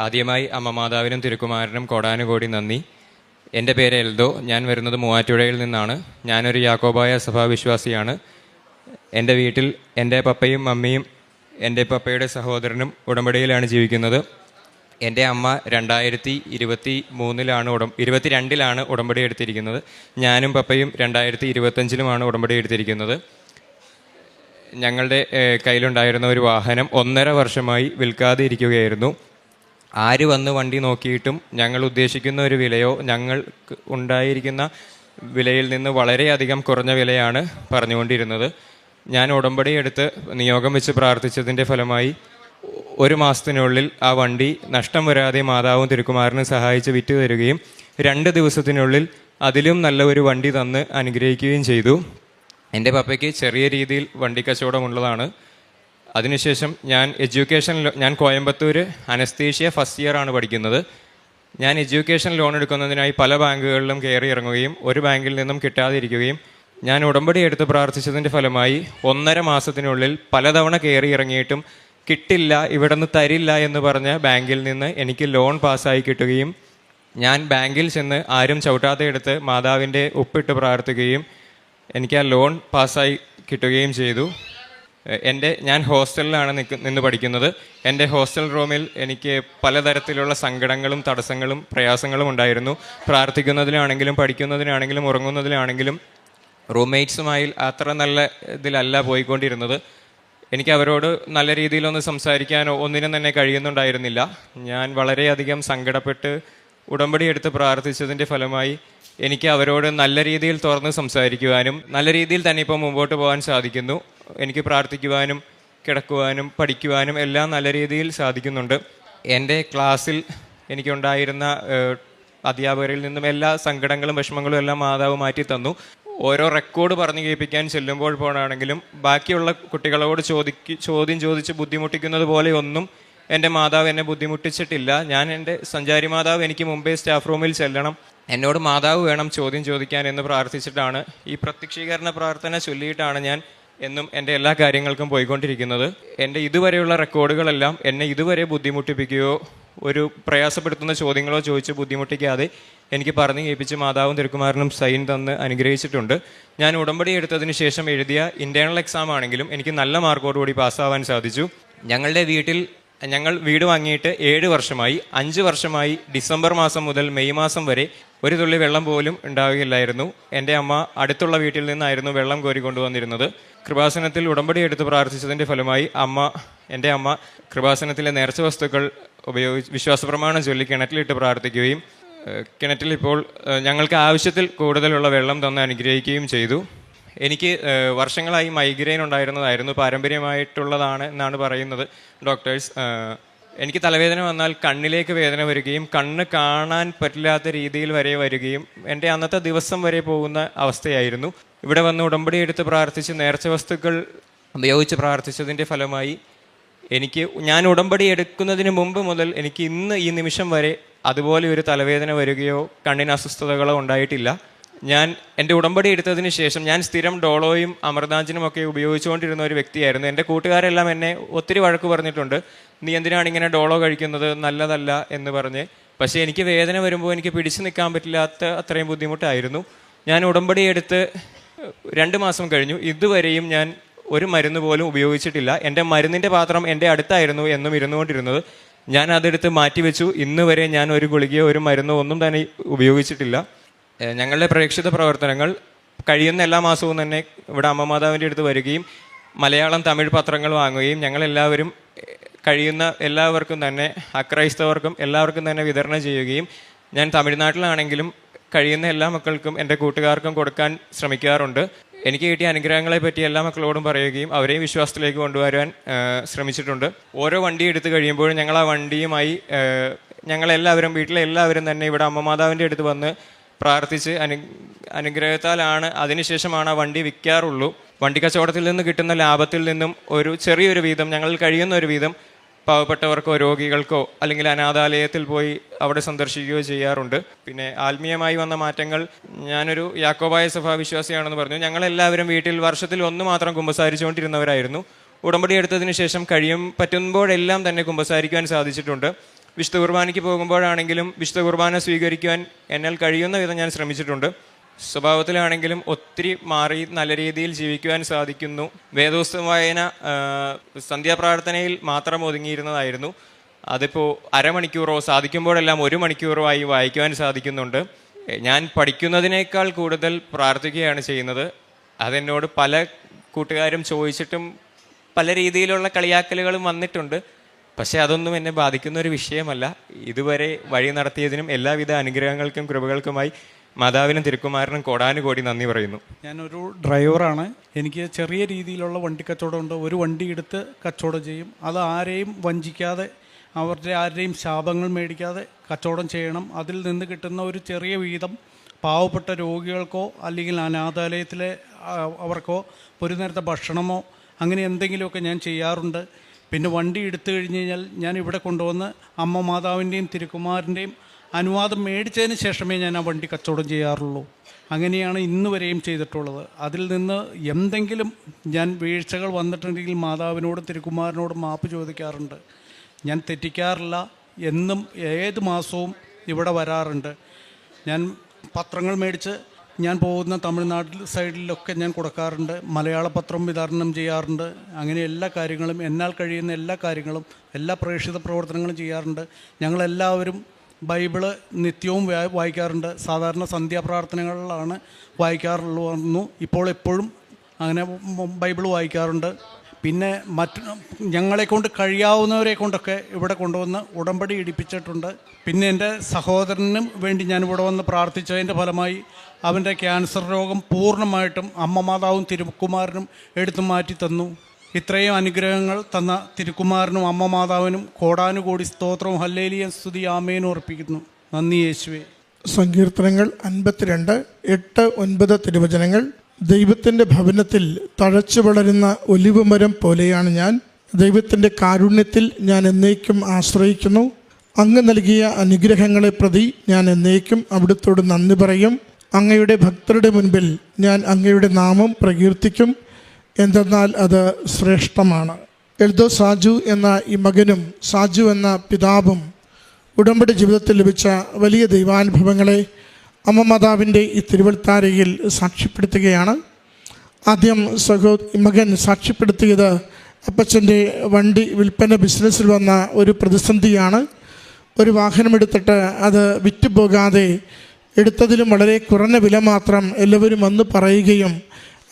ആദ്യമായി അമ്മ മാതാവിനും തിരുക്കുമാരനും കോടാനുകോടി നന്ദി. എന്റെ പേര് എൽദോ. ഞാൻ വരുന്നത് മൂവാറ്റുപുഴയിൽ നിന്നാണ്. ഞാനൊരു യാക്കോബായ സഭാവിശ്വാസിയാണ്. എന്റെ വീട്ടിൽ എന്റെ പപ്പയും മമ്മിയും എന്റെ പപ്പയുടെ സഹോദരനും ഉടമ്പടിയിലാണ് ജീവിക്കുന്നത്. എന്റെ അമ്മ രണ്ടായിരത്തി ഇരുപത്തി മൂന്നിലാണ് ഉടം ഇരുപത്തിരണ്ടിലാണ് ഉടമ്പടി എടുത്തിരിക്കുന്നത്. ഞാനും പപ്പയും രണ്ടായിരത്തി ഇരുപത്തഞ്ചിലുമാണ് ഉടമ്പടി എടുത്തിരിക്കുന്നത്. ഞങ്ങളുടെ കയ്യിലുണ്ടായിരുന്ന ഒരു വാഹനം ഒന്നര വർഷമായി വിൽക്കാതെ ഇരിക്കുകയായിരുന്നു ആര് വന്ന് വണ്ടി നോക്കിയിട്ടും ഞങ്ങൾ ഉദ്ദേശിക്കുന്ന ഒരു വിലയോ ഞങ്ങൾ ഉണ്ടായിരിക്കുന്ന വിലയിൽ നിന്ന് വളരെയധികം കുറഞ്ഞ വിലയാണ് പറഞ്ഞുകൊണ്ടിരുന്നത്. ഞാൻ ഉടമ്പടി എടുത്ത് നിയോഗം വെച്ച് പ്രാർത്ഥിച്ചതിന്റെ ഫലമായി ഒരു മാസത്തിനുള്ളിൽ ആ വണ്ടി നഷ്ടം വരാതെ മാതാവും തിരുക്കുമാറിനും സഹായിച്ച് വിറ്റ് തരികയും രണ്ട് ദിവസത്തിനുള്ളിൽ അതിലും നല്ല ഒരു വണ്ടി തന്ന് അനുഗ്രഹിക്കുകയും ചെയ്തു. എന്റെ പപ്പയ്ക്ക് ചെറിയ രീതിയിൽ വണ്ടി കച്ചവടമുള്ളതാണ് അതിനുശേഷം ഞാൻ എഡ്യൂക്കേഷൻ ഞാൻ കോയമ്പത്തൂർ അനസ്തീഷ്യ ഫസ്റ്റ് ഇയർ ആണ് പഠിക്കുന്നത്. ഞാൻ എഡ്യൂക്കേഷൻ ലോൺ എടുക്കുന്നതിനായി പല ബാങ്കുകളിലും കയറി ഇറങ്ങുകയും ഒരു ബാങ്കിൽ നിന്നും കിട്ടാതിരിക്കുകയും ഞാൻ ഉടമ്പടി എടുത്ത് പ്രാർത്ഥിച്ചതിന്റെ ഫലമായി ഒന്നര മാസത്തിനുള്ളിൽ പലതവണ കയറി ഇറങ്ങിയിട്ടും കിട്ടില്ല ഇവിടെ നിന്ന് തരില്ല എന്ന് പറഞ്ഞ ബാങ്കിൽ നിന്ന് എനിക്ക് ലോൺ പാസ്സായി കിട്ടുകയും ഞാൻ ബാങ്കിൽ ചെന്ന് ആരും ചവിട്ടാതെ എടുത്ത് മാതാവിന്റെ ഉപ്പിട്ട് പ്രാർത്ഥിക്കുകയും എനിക്ക് ആ ലോൺ പാസ്സായി കിട്ടുകയും ചെയ്തു. എന്റെ ഞാൻ ഹോസ്റ്റലിലാണ് നിൽക്ക് നിന്ന് പഠിക്കുന്നത്. എന്റെ ഹോസ്റ്റൽ റൂമിൽ എനിക്ക് പലതരത്തിലുള്ള സങ്കടങ്ങളും തടസ്സങ്ങളും പ്രയാസങ്ങളും ഉണ്ടായിരുന്നു. പ്രാർത്ഥിക്കുന്നതിലാണെങ്കിലും പഠിക്കുന്നതിനാണെങ്കിലും ഉറങ്ങുന്നതിലാണെങ്കിലും റൂംമേറ്റ്സുമായി അത്ര നല്ല ഇതിലല്ല പോയിക്കൊണ്ടിരുന്നത്. എനിക്ക് അവരോട് നല്ല രീതിയിലൊന്ന് സംസാരിക്കാനോ ഒന്നിനും തന്നെ കഴിയുന്നുണ്ടായിരുന്നില്ല. ഞാൻ വളരെയധികം സങ്കടപ്പെട്ട് ഉടമ്പടി എടുത്ത് പ്രാർത്ഥിച്ചതിന്റെ ഫലമായി എനിക്ക് അവരോട് നല്ല രീതിയിൽ തുറന്ന് സംസാരിക്കുവാനും നല്ല രീതിയിൽ തന്നെ ഇപ്പോൾ മുമ്പോട്ട് പോകാൻ സാധിക്കുന്നു. എനിക്ക് പ്രാർത്ഥിക്കുവാനും കിടക്കുവാനും പഠിക്കുവാനും എല്ലാം നല്ല രീതിയിൽ സാധിക്കുന്നുണ്ട്. എന്റെ ക്ലാസ്സിൽ എനിക്കുണ്ടായിരുന്ന അധ്യാപകരിൽ നിന്നും എല്ലാ സങ്കടങ്ങളും വിഷമങ്ങളും എല്ലാം മാതാവ് മാറ്റി തന്നു. ഓരോ റെക്കോർഡ് പറഞ്ഞു കേൾപ്പിക്കാൻ ചെല്ലുമ്പോൾ പോണാണെങ്കിലും ബാക്കിയുള്ള കുട്ടികളോട് ചോദിക്ക് ചോദ്യം ചോദിച്ച് ബുദ്ധിമുട്ടിക്കുന്നത് പോലെ ഒന്നും എന്റെ മാതാവ് എന്നെ ബുദ്ധിമുട്ടിച്ചിട്ടില്ല. ഞാൻ എന്റെ സഞ്ചാരി മാതാവ് എനിക്ക് മുംബൈ സ്റ്റാഫ് റൂമിൽ ചെല്ലണം. എന്നോട് മാതാവ് വേണം ചോദ്യം ചോദിക്കാൻ എന്ന് പ്രാർത്ഥിച്ചിട്ടാണ് ഈ പ്രത്യക്ഷീകരണ പ്രാർത്ഥന ചൊല്ലിയിട്ടാണ് ഞാൻ എന്നും എന്റെ എല്ലാ കാര്യങ്ങൾക്കും പോയിക്കൊണ്ടിരിക്കുന്നത്. എന്റെ ഇതുവരെയുള്ള റെക്കോർഡുകളെല്ലാം എന്നെ ഇതുവരെ ബുദ്ധിമുട്ടിപ്പിക്കുകയോ ഒരു പ്രയാസപ്പെടുത്തുന്ന ചോദ്യങ്ങളോ ചോദിച്ച് ബുദ്ധിമുട്ടിക്കാതെ എനിക്ക് പറഞ്ഞു കേൾപ്പിച്ച് മാതാവും തിരുക്കുമാരനും സൈൻ തന്ന് അനുഗ്രഹിച്ചിട്ടുണ്ട്. ഞാൻ ഉടമ്പടി എടുത്തതിന് ശേഷം എഴുതിയ ഇന്റേണൽ എക്സാം ആണെങ്കിലും എനിക്ക് നല്ല മാർക്കോടുകൂടി പാസ്സാവാൻ സാധിച്ചു. ഞങ്ങളുടെ വീട്ടിൽ ഞങ്ങൾ വീട് വാങ്ങിയിട്ട് ഏഴ് വർഷമായി. അഞ്ച് വർഷമായി ഡിസംബർ മാസം മുതൽ മെയ് മാസം വരെ ഒരു തുള്ളി വെള്ളം പോലും ഉണ്ടാവുകയില്ലായിരുന്നു. എന്റെ അമ്മ അടുത്തുള്ള വീട്ടിൽ നിന്നായിരുന്നു വെള്ളം കോരി കൊണ്ടുവന്നിരുന്നത്. കൃപാസനത്തിൽ ഉടമ്പടി എടുത്ത് പ്രാർത്ഥിച്ചതിന്റെ ഫലമായി അമ്മ എന്റെ അമ്മ കൃപാസനത്തിലെ നേർച്ച വസ്തുക്കൾ ഉപയോഗിച്ച് വിശ്വാസപ്രമാണം ചൊല്ലി കിണറ്റിലിട്ട് പ്രാർത്ഥിക്കുകയും കിണറ്റിൽ ഇപ്പോൾ ഞങ്ങൾക്ക് ആവശ്യത്തിൽ കൂടുതലുള്ള വെള്ളം തന്ന് അനുഗ്രഹിക്കുകയും ചെയ്തു. എനിക്ക് വർഷങ്ങളായി മൈഗ്രെയിൻ ഉണ്ടായിരുന്നതായിരുന്നു. പാരമ്പര്യമായിട്ടുള്ളതാണ് എന്നാണ് പറയുന്നത് ഡോക്ടേഴ്സ്. എനിക്ക് തലവേദന വന്നാൽ കണ്ണിലേക്ക് വേദന വരികയും കണ്ണ് കാണാൻ പറ്റില്ലാത്ത രീതിയിൽ വരെ വരികയും എന്റെ അന്നത്തെ ദിവസം വരെ പോകുന്ന അവസ്ഥയായിരുന്നു. ഇവിടെ വന്ന് ഉടമ്പടി എടുത്ത് പ്രാർത്ഥിച്ച് നേർച്ച വസ്തുക്കൾ ഉപയോഗിച്ച് പ്രാർത്ഥിച്ചതിന്റെ ഫലമായി എനിക്ക് ഞാൻ ഉടമ്പടി എടുക്കുന്നതിന് മുമ്പ് മുതൽ എനിക്ക് ഇന്ന് ഈ നിമിഷം വരെ അതുപോലെ ഒരു തലവേദന വരികയോ കണ്ണിന് അസ്വസ്ഥതകളോ ഉണ്ടായിട്ടില്ല. ഞാൻ എന്റെ ഉടമ്പടി എടുത്തതിന് ശേഷം ഞാൻ സ്ഥിരം ഡോളോയും അമൃതാഞ്ചനും ഒക്കെ ഉപയോഗിച്ചുകൊണ്ടിരുന്ന ഒരു വ്യക്തിയായിരുന്നു. എന്റെ കൂട്ടുകാരെല്ലാം എന്നെ ഒത്തിരി വഴക്ക് പറഞ്ഞിട്ടുണ്ട്. നീ എന്തിനാണ് ഇങ്ങനെ ഡോളോ കഴിക്കുന്നത്? നല്ലതല്ല എന്ന് പറഞ്ഞ്. പക്ഷേ എനിക്ക് വേദന വരുമ്പോൾ എനിക്ക് പിടിച്ചു നിൽക്കാൻ പറ്റില്ലാത്ത അത്രയും ബുദ്ധിമുട്ടായിരുന്നു. ഞാൻ ഉടമ്പടി എടുത്ത് രണ്ട് മാസം കഴിഞ്ഞു. ഇതുവരെയും ഞാൻ ഒരു മരുന്ന് പോലും ഉപയോഗിച്ചിട്ടില്ല. എന്റെ മരുന്നിന്റെ പാത്രം എന്റെ അടുത്തായിരുന്നു എന്നും ഇരുന്നുകൊണ്ടിരുന്നത്. ഞാൻ അതെടുത്ത് മാറ്റിവെച്ചു. ഇന്ന് വരെ ഞാൻ ഒരു ഗുളികയോ ഒരു മരുന്നോ ഒന്നും തന്നെ ഉപയോഗിച്ചിട്ടില്ല. ഞങ്ങളുടെ പ്രേക്ഷിത പ്രവർത്തനങ്ങൾ കഴിയുന്ന എല്ലാ മാസവും തന്നെ ഇവിടെ അമ്മമാതാവിന്റെ അടുത്ത് വരികയും മലയാളം തമിഴ് പത്രങ്ങൾ വാങ്ങുകയും ഞങ്ങളെല്ലാവരും കഴിയുന്ന എല്ലാവർക്കും തന്നെ അക്രൈസ്തവർക്കും എല്ലാവർക്കും തന്നെ വിതരണം ചെയ്യുകയും ഞാൻ തമിഴ്നാട്ടിലാണെങ്കിലും കഴിയുന്ന എല്ലാ മക്കൾക്കും എന്റെ കൂട്ടുകാർക്കും കൊടുക്കാൻ ശ്രമിക്കാറുണ്ട്. എനിക്ക് കിട്ടിയ അനുഗ്രഹങ്ങളെ പറ്റി എല്ലാ മക്കളോടും പറയുകയും അവരെയും വിശ്വാസത്തിലേക്ക് കൊണ്ടുവരാൻ ശ്രമിച്ചിട്ടുണ്ട്. ഓരോ വണ്ടി എടുത്തു കഴിയുമ്പോഴും ഞങ്ങൾ ആ വണ്ടിയുമായി ഞങ്ങളെല്ലാവരും വീട്ടിലെ എല്ലാവരും തന്നെ ഇവിടെ അമ്മമാതാവിന്റെ അടുത്ത് വന്ന് പ്രാർത്ഥിച്ച് അനു അനുഗ്രഹത്താലാണ് അതിനുശേഷമാണ് ആ വണ്ടി വിൽക്കാറുള്ളൂ. വണ്ടി കച്ചവടത്തിൽ നിന്ന് കിട്ടുന്ന ലാഭത്തിൽ നിന്നും ഒരു ചെറിയൊരു വീതം ഞങ്ങൾ കഴിയുന്ന ഒരു വീതം പാവപ്പെട്ടവർക്കോ രോഗികൾക്കോ അല്ലെങ്കിൽ അനാഥാലയത്തിൽ പോയി അവിടെ സന്ദർശിക്കുകയോ ചെയ്യാറുണ്ട്. പിന്നെ ആത്മീയമായി വന്ന മാറ്റങ്ങൾ ഞാനൊരു യാക്കോബായ സഭാ വിശ്വാസിയാണെന്ന് പറഞ്ഞു. ഞങ്ങളെല്ലാവരും വീട്ടിൽ വർഷത്തിൽ ഒന്ന് മാത്രം കുമ്പസാരിച്ചുകൊണ്ടിരുന്നവരായിരുന്നു. ഉടമ്പടി എടുത്തതിന് ശേഷം കഴിയും പറ്റുമ്പോഴെല്ലാം തന്നെ കുമ്പസാരിക്കുവാൻ സാധിച്ചിട്ടുണ്ട്. വിശുദ്ധ കുർബാനയ്ക്ക് പോകുമ്പോഴാണെങ്കിലും വിശുദ്ധ കുർബാന സ്വീകരിക്കുവാൻ എന്നാൽ കഴിയുന്ന വിധം ഞാൻ ശ്രമിച്ചിട്ടുണ്ട്. സ്വഭാവത്തിലാണെങ്കിലും ഒത്തിരി മാറി നല്ല രീതിയിൽ ജീവിക്കുവാൻ സാധിക്കുന്നു. വേദോസ്തം വായന സന്ധ്യാപ്രാർത്ഥനയിൽ മാത്രം ഒതുങ്ങിയിരുന്നതായിരുന്നു. അതിപ്പോൾ അരമണിക്കൂറോ സാധിക്കുമ്പോഴെല്ലാം ഒരു മണിക്കൂറുമായി വായിക്കുവാൻ സാധിക്കുന്നുണ്ട്. ഞാൻ പഠിക്കുന്നതിനേക്കാൾ കൂടുതൽ പ്രാർത്ഥിക്കുകയാണ് ചെയ്യുന്നത്. അതെന്നോട് പല കൂട്ടുകാരും ചോദിച്ചിട്ടും പല രീതിയിലുള്ള കളിയാക്കലുകളും വന്നിട്ടുണ്ട്. പക്ഷേ അതൊന്നും എന്നെ ബാധിക്കുന്ന ഒരു വിഷയമല്ല. ഇതുവരെ വഴി നടത്തിയതിനും എല്ലാവിധ അനുഗ്രഹങ്ങൾക്കും കൃപകൾക്കുമായി മാതാവിനും തിരുക്കുമാരനും കോടാനുകോടി നന്ദി പറയുന്നു. ഞാനൊരു ഡ്രൈവറാണ്. എനിക്ക് ചെറിയ രീതിയിലുള്ള വണ്ടി കച്ചവടമുണ്ട് ഒരു വണ്ടി എടുത്ത് കച്ചവടം ചെയ്യും. അത് ആരെയും വഞ്ചിക്കാതെ അവരുടെ ആരുടെയും ശാപങ്ങൾ മേടിക്കാതെ കച്ചവടം ചെയ്യണം. അതിൽ നിന്ന് കിട്ടുന്ന ഒരു ചെറിയ വീതം പാവപ്പെട്ട രോഗികൾക്കോ അല്ലെങ്കിൽ അനാഥാലയത്തിലെ അവർക്കോ ഒരു നേരത്തെ ഭക്ഷണമോ അങ്ങനെ എന്തെങ്കിലുമൊക്കെ ഞാൻ ചെയ്യാറുണ്ട്. പിന്നെ വണ്ടി എടുത്തു കഴിഞ്ഞ് കഴിഞ്ഞാൽ ഞാൻ ഇവിടെ കൊണ്ടുവന്ന് അമ്മ മാതാവിന്റെയും തിരുക്കുമാരന്റെയും അനുവാദം മേടിച്ചതിന് ശേഷമേ ഞാൻ ആ വണ്ടി കച്ചവടം ചെയ്യാറുള്ളൂ. അങ്ങനെയാണ് ഇന്ന് വരെയും ചെയ്തിട്ടുള്ളത്. അതിൽ നിന്ന് എന്തെങ്കിലും ഞാൻ വീഴ്ചകൾ വന്നിട്ടുണ്ടെങ്കിൽ മാതാവിനോടും തിരുക്കുമാരനോടും മാപ്പ് ചോദിക്കാറുണ്ട്. ഞാൻ തെറ്റിക്കാറില്ല എന്നും ഏത് മാസവും ഇവിടെ വരാറുണ്ട്. ഞാൻ പത്രങ്ങൾ മേടിച്ച് ഞാൻ പോകുന്ന തമിഴ്നാട്ടിൽ സൈഡിലൊക്കെ ഞാൻ കൊടുക്കാറുണ്ട്. മലയാള പത്രം വിതരണം ചെയ്യാറുണ്ട്. അങ്ങനെ എല്ലാ കാര്യങ്ങളും എന്നാൽ കഴിയുന്ന എല്ലാ കാര്യങ്ങളും എല്ലാ പ്രേക്ഷിത പ്രവർത്തനങ്ങളും ചെയ്യാറുണ്ട്. ഞങ്ങളെല്ലാവരും ബൈബിൾ നിത്യവും വായിക്കാറുണ്ട്. സാധാരണ സന്ധ്യാപ്രാർത്ഥനകളിലാണ് വായിക്കാറുള്ളൂ ഇപ്പോൾ എപ്പോഴും അങ്ങനെ ബൈബിൾ വായിക്കാറുണ്ട്. പിന്നെ മറ്റ് ഞങ്ങളെ കൊണ്ട് കഴിയാവുന്നവരെ കൊണ്ടൊക്കെ ഇവിടെ കൊണ്ടുവന്ന് ഉടമ്പടി ഇടിപ്പിച്ചിട്ടുണ്ട്. പിന്നെ എന്റെ സഹോദരനും വേണ്ടി ഞാൻ ഇവിടെ വന്ന് പ്രാർത്ഥിച്ചതിന്റെ ഫലമായി അവന്റെ ക്യാൻസർ രോഗം പൂർണമായിട്ടും അമ്മ മാതാവും തിരുക്കുമാരനും എടുത്തു മാറ്റി തന്നു. ഇത്രയും അനുഗ്രഹങ്ങൾ തന്ന തിരുക്കുമാരനും അമ്മ മാതാവിനും കോടാനുകോടി സ്തോത്രവും ഹല്ലേലിയൻ സ്തുതി ആമേനും അർപ്പിക്കുന്നു നന്ദി യേശുവേ. സങ്കീർത്തനങ്ങൾ അൻപത്തിരണ്ട് എട്ട് ഒൻപത് തിരുവചനങ്ങൾ. ദൈവത്തിന്റെ ഭവനത്തിൽ തഴച്ചു വളരുന്ന ഒലിവ് മരം പോലെയാണ് ഞാൻ. ദൈവത്തിന്റെ കാരുണ്യത്തിൽ ഞാൻ എന്നേക്കും ആശ്രയിക്കുന്നു. അങ്ങ് നൽകിയ അനുഗ്രഹങ്ങളെ പ്രതി ഞാൻ എന്നേക്കും അവിടുത്തോട് നന്ദി പറയും. അങ്ങയുടെ ഭക്തരുടെ മുൻപിൽ ഞാൻ അങ്ങയുടെ നാമം പ്രകീർത്തിക്കും. എന്തെന്നാൽ അത് ശ്രേഷ്ഠമാണ്. എൽദോ സാജു എന്ന ഈ മകനും സാജു എന്ന പിതാവും ഉടമ്പടി ജീവിതത്തിൽ ലഭിച്ച വലിയ ദൈവാനുഭവങ്ങളെ അമ്മ മാതാവിന്റെ ഈ തിരുവൽത്താരയിൽ സാക്ഷ്യപ്പെടുത്തുകയാണ്. ആദ്യം സഹോ മകൻ സാക്ഷ്യപ്പെടുത്തിയത് അപ്പച്ചന്റെ വണ്ടി വിൽപ്പന ബിസിനസ്സിൽ വന്ന ഒരു പ്രതിസന്ധിയാണ്. ഒരു വാഹനമെടുത്തിട്ട് അത് വിറ്റുപോകാതെ എടുത്തതിലും വളരെ കുറഞ്ഞ വില മാത്രം എല്ലാവരും വന്ന് പറയുകയും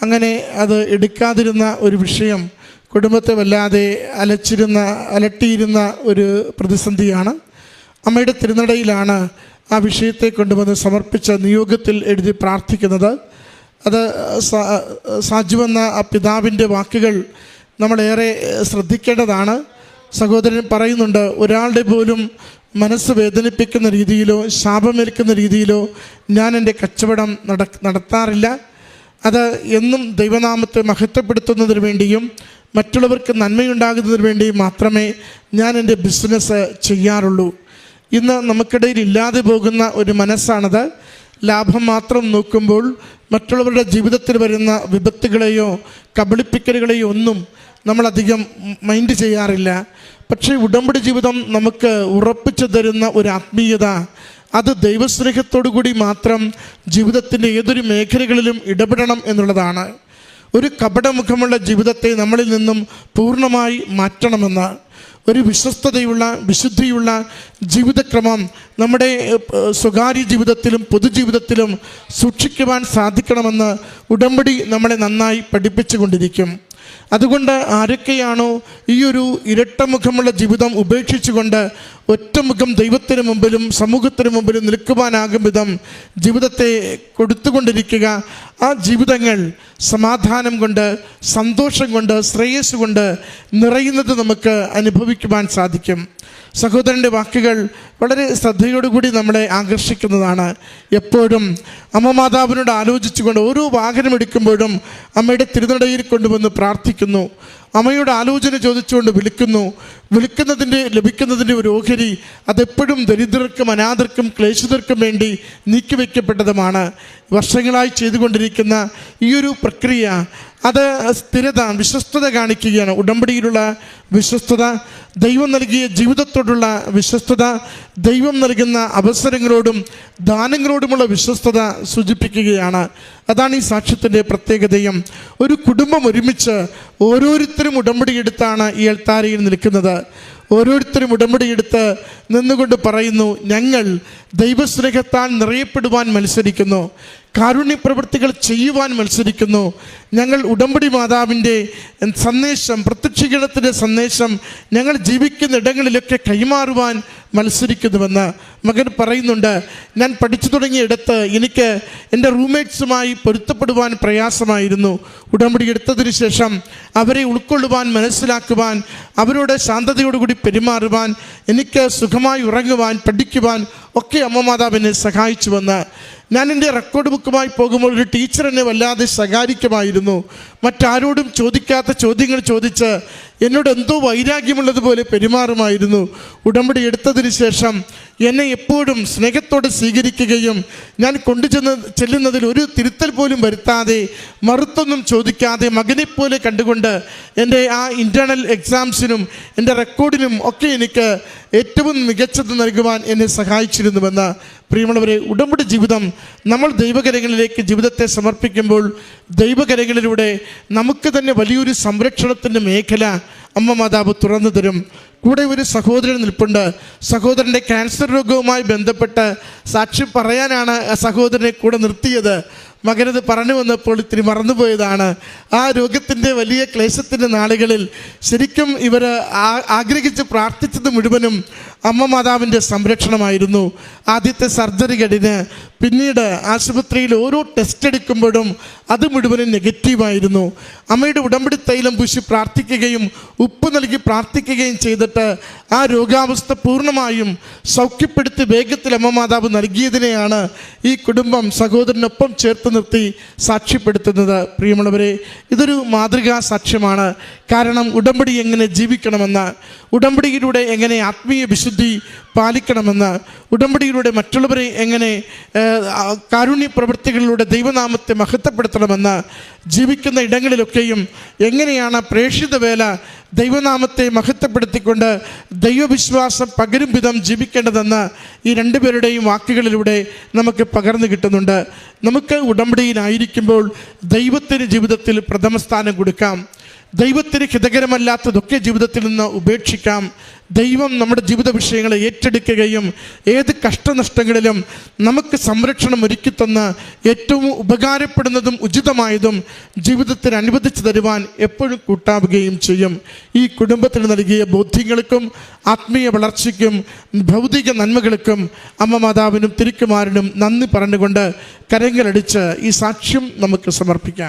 അങ്ങനെ അത് എടുക്കാതിരുന്ന ഒരു വിഷയം കുടുംബത്തെ വല്ലാതെ അലച്ചിരുന്ന അലട്ടിയിരുന്ന ഒരു പ്രതിസന്ധിയാണ്. അമ്മയുടെ തിരുനടയിലാണ് ആ വിഷയത്തെ കൊണ്ടുവന്ന് സമർപ്പിച്ച നിയോഗത്തിൽ എഴുതി പ്രാർത്ഥിക്കുന്നത്. അത് സാജുവെന്ന ആ പിതാവിന്റെ വാക്കുകൾ നമ്മളേറെ ശ്രദ്ധിക്കേണ്ടതാണ്. സഹോദരൻ പറയുന്നുണ്ട് ഒരാളുടെ പോലും മനസ്സ് വേദനിപ്പിക്കുന്ന രീതിയിലോ ശാപമേൽക്കുന്ന രീതിയിലോ ഞാൻ എന്റെ കച്ചവടം നട നടത്താറില്ല. അത് എന്നും ദൈവനാമത്തെ മഹത്വപ്പെടുത്തുന്നതിന് വേണ്ടിയും മറ്റുള്ളവർക്ക് നന്മയുണ്ടാകുന്നതിന് വേണ്ടിയും മാത്രമേ ഞാൻ എന്റെ ബിസിനസ് ചെയ്യാറുള്ളൂ. ഇന്ന് നമുക്കിടയിൽ ഇല്ലാതെ പോകുന്ന ഒരു മനസ്സാണത്. ലാഭം മാത്രം നോക്കുമ്പോൾ മറ്റുള്ളവരുടെ ജീവിതത്തിൽ വരുന്ന വിപത്തുകളെയോ കബളിപ്പിക്കലുകളെയോ ഒന്നും നമ്മളധികം മൈൻഡ് ചെയ്യാറില്ല. പക്ഷേ ഉടമ്പടി ജീവിതം നമുക്ക് ഉറപ്പിച്ചു തരുന്ന ഒരു ആത്മീയത അത് ദൈവസ്നേഹത്തോടു കൂടി മാത്രം ജീവിതത്തിന്റെ ഏതൊരു മേഖലകളിലും ഇടപെടണം എന്നുള്ളതാണ്. ഒരു കപടമുഖമുള്ള ജീവിതത്തെ നമ്മളിൽ നിന്നും പൂർണമായി മാറ്റണമെന്ന് ഒരു വിശ്വസ്തതയുള്ള വിശുദ്ധിയുള്ള ജീവിതക്രമം നമ്മുടെ സ്വകാര്യ ജീവിതത്തിലും പൊതുജീവിതത്തിലും സൂക്ഷിക്കുവാൻ സാധിക്കണമെന്ന് ഉടമ്പടി നമ്മളെ നന്നായി പഠിപ്പിച്ചു കൊണ്ടിരിക്കും അതുകൊണ്ട് ആരൊക്കെയാണോ ഈ ഒരു ഇരട്ടമുഖമുള്ള ജീവിതം ഉപേക്ഷിച്ചുകൊണ്ട് ഒറ്റമുഖം ദൈവത്തിന് മുമ്പിലും സമൂഹത്തിന് മുമ്പിലും നിൽക്കുവാനാകും വിധം ജീവിതത്തെ കൊടുത്തുകൊണ്ടിരിക്കുക. ആ ജീവിതങ്ങൾ സമാധാനം കൊണ്ട് സന്തോഷം കൊണ്ട് ശ്രേയസ് കൊണ്ട് നിറയുന്നത് നമുക്ക് അനുഭവിക്കുവാൻ സാധിക്കും. സഹോദരന്റെ വാക്കുകൾ വളരെ ശ്രദ്ധയോടുകൂടി നമ്മളെ ആകർഷിക്കുന്നതാണ്. എപ്പോഴും അമ്മ മാതാവിനോട് ആലോചിച്ചുകൊണ്ട് ഓരോ വാഹനം എടുക്കുമ്പോഴും അമ്മയുടെ തിരുനടയിൽ കൊണ്ടുവന്ന് പ്രാർത്ഥിക്കുന്നു. അമ്മയുടെ ആലോചന ചോദിച്ചുകൊണ്ട് വിളിക്കുന്നു. വിളിക്കുന്നതിന്റെ ലഭിക്കുന്നതിന്റെ ഒരു ഓഹരി അതെപ്പോഴും ദരിദ്രർക്കും അനാഥർക്കും ക്ലേശിതർക്കും വേണ്ടി നീക്കിവെക്കപ്പെട്ടതുമാണ്. വർഷങ്ങളായി ചെയ്തുകൊണ്ടിരിക്കുന്ന ഈ ഒരു പ്രക്രിയ അത് സ്ഥിരത വിശ്വസ്തത കാണിക്കുകയാണ്. ഉടമ്പടിയിലുള്ള വിശ്വസ്തത ദൈവം നൽകിയ ജീവിതത്തോടുള്ള വിശ്വസ്തത ദൈവം നൽകുന്ന അവസരങ്ങളോടും ദാനങ്ങളോടുമുള്ള വിശ്വസ്തത സൂചിപ്പിക്കുകയാണ്. അതാണ് ഈ സാക്ഷ്യത്തിന്റെ പ്രത്യേകതയും ഒരു കുടുംബം ഒരുമിച്ച് ഓരോരുത്തരും ഉടമ്പടി എടുത്താണ് ഈ എൽത്താരയിൽ നിൽക്കുന്നത്. ഓരോരുത്തരും ഉടമ്പടിയെടുത്ത് നിന്നുകൊണ്ട് പറയുന്നു ഞങ്ങൾ ദൈവസ്നേഹത്താൽ നിറയപ്പെടുവാൻ മത്സരിക്കുന്നു. കാരുണ്യ പ്രവൃത്തികൾ ചെയ്യുവാൻ മത്സരിക്കുന്നു. ഞങ്ങൾ ഉടമ്പടി മാതാവിന്റെ സന്ദേശം പ്രത്യക്ഷീകരണത്തിന്റെ സന്ദേശം ഞങ്ങൾ ജീവിക്കുന്ന ഇടങ്ങളിലൊക്കെ കൈമാറുവാൻ മത്സരിക്കുന്നുവെന്ന് മകൻ പറയുന്നുണ്ട്. ഞാൻ പഠിച്ചു തുടങ്ങിയ ഇടത്ത് എനിക്ക് എന്റെ റൂംമേറ്റ്സുമായി പൊരുത്തപ്പെടുവാൻ പ്രയാസമായിരുന്നു. ഉടമ്പടി എടുത്തതിന് ശേഷം അവരെ ഉൾക്കൊള്ളുവാൻ മനസ്സിലാക്കുവാൻ അവരോട് ശാന്തതയോടുകൂടി പെരുമാറുവാൻ എനിക്ക് സുഖമായി ഉറങ്ങുവാൻ പഠിക്കുവാൻ ഒക്കെ അമ്മമാതാവിനെ മാതാവ് സഹായിച്ചുവെന്ന് ഞാൻ എന്റെ റെക്കോർഡ് ബുക്കുമായി പോകുമ്പോൾ ഒരു ടീച്ചർ എന്നെ വല്ലാതെ ശകാരിക്കുമായിരുന്നു. മറ്റാരോടും ചോദിക്കാത്ത ചോദ്യങ്ങൾ ചോദിച്ച് എന്നോട് എന്തോ വൈരാഗ്യമുള്ളതുപോലെ പെരുമാറുമായിരുന്നു. ഉടമ്പടി എടുത്തതിന് ശേഷം എന്നെ എപ്പോഴും സ്നേഹത്തോടെ സ്വീകരിക്കുകയും ഞാൻ കൊണ്ടുചെന്ന് ചെല്ലുന്നതിൽ ഒരു തിരുത്തൽ പോലും വരുത്താതെ മറുത്തൊന്നും ചോദിക്കാതെ മകനെപ്പോലെ കണ്ടുകൊണ്ട് എന്റെ ആ ഇന്റേർണൽ എക്സാംസിനും എന്റെ റെക്കോർഡിനും ഒക്കെ എനിക്ക് ഏറ്റവും മികച്ചത് നൽകുവാൻ എന്നെ സഹായിച്ചിരുന്നുവെന്ന് പ്രിയമുള്ളവരെ ഉടമ്പടി ജീവിതം നമ്മൾ ദൈവകരങ്ങളിലേക്ക് ജീവിതത്തെ സമർപ്പിക്കുമ്പോൾ ദൈവകരങ്ങളിലൂടെ നമുക്ക് തന്നെ വലിയൊരു സംരക്ഷണത്തിന്റെ മേഖല അമ്മ മാതാവ് തുറന്നു തരും. കൂടെ ഒരു സഹോദരൻ നിൽപ്പുണ്ട്. സഹോദരന്റെ ക്യാൻസർ രോഗവുമായി ബന്ധപ്പെട്ട് സാക്ഷി പറയാനാണ് സഹോദരനെ കൂടെ നിർത്തിയത്. മകനത് പറഞ്ഞു വന്നപ്പോൾ ഇത്തിരി മറന്നുപോയതാണ്. ആ രോഗത്തിന്റെ വലിയ ക്ലേശത്തിന്റെ നാളുകളിൽ ശരിക്കും ഇവർ ആഗ്രഹിച്ച് പ്രാർത്ഥിച്ചത് മുഴുവനും അമ്മ മാതാവിന്റെ സംരക്ഷണമായിരുന്നു. ആദ്യത്തെ സർജറി കടിന് പിന്നീട് ആശുപത്രിയിൽ ഓരോ ടെസ്റ്റ് എടുക്കുമ്പോഴും അത് മുഴുവനും നെഗറ്റീവായിരുന്നു. അമ്മയുടെ ഉടമ്പടി തൈലം പൂശി പ്രാർത്ഥിക്കുകയും ഉപ്പ് നൽകി പ്രാർത്ഥിക്കുകയും ചെയ്തിട്ട് ആ രോഗാവസ്ഥ പൂർണമായും സൗഖ്യപ്പെടുത്തി വേഗത്തിൽ അമ്മ മാതാവ് നൽകിയതിനെയാണ് ഈ കുടുംബം സഹോദരനൊപ്പം ചേർത്ത് നിർത്തി സാക്ഷ്യപ്പെടുത്തുന്നത്. പ്രിയമുള്ളവരെ ഇതൊരു മാതൃകാ സാക്ഷ്യമാണ്. കാരണം ഉടമ്പടി എങ്ങനെ ജീവിക്കണമെന്ന് ഉടമ്പടിയിലൂടെ എങ്ങനെ ആത്മീയ വിശുദ്ധി പാലിക്കണമെന്ന് ഉടമ്പടിയിലൂടെ മറ്റുള്ളവരെ എങ്ങനെ കാരുണ്യ പ്രവൃത്തികളിലൂടെ ദൈവനാമത്തെ മഹത്വപ്പെടുത്തണമെന്ന് ജീവിക്കുന്ന ഇടങ്ങളിലൊക്കെയും എങ്ങനെയാണ് പ്രേക്ഷിത വേല ദൈവനാമത്തെ മഹത്വപ്പെടുത്തിക്കൊണ്ട് ദൈവവിശ്വാസം പകരും വിധം ജീവിക്കേണ്ടതെന്ന് ഈ രണ്ടുപേരുടെയും വാക്കുകളിലൂടെ നമുക്ക് പകർന്നു കിട്ടുന്നുണ്ട്. നമുക്ക് ഉടമ്പടിയിലായിരിക്കുമ്പോൾ ദൈവത്തിന് ജീവിതത്തിൽ പ്രഥമ സ്ഥാനം കൊടുക്കാം. ദൈവത്തിന് ഹിതകരമല്ലാത്തതൊക്കെ ജീവിതത്തിൽ നിന്ന് ഉപേക്ഷിക്കാം. ദൈവം നമ്മുടെ ജീവിത വിഷയങ്ങളെ ഏറ്റെടുക്കുകയും ഏത് കഷ്ടനഷ്ടങ്ങളിലും നമുക്ക് സംരക്ഷണം ഒരുക്കിത്തന്ന് ഏറ്റവും ഉപകാരപ്പെടുന്നതും ഉചിതമായതും ജീവിതത്തിന് അനുവദിച്ചു തരുവാൻ എപ്പോഴും കൂട്ടാവുകയും ചെയ്യും. ഈ കുടുംബത്തിന് നൽകിയ ബോധ്യങ്ങൾക്കും ആത്മീയ വളർച്ചയ്ക്കും ഭൗതിക നന്മകൾക്കും അമ്മ മാതാവിനും തിരുക്കുമാരനും നന്ദി പറഞ്ഞുകൊണ്ട് കരങ്ങളടിച്ച് ഈ സാക്ഷ്യം നമുക്ക് സമർപ്പിക്കാം.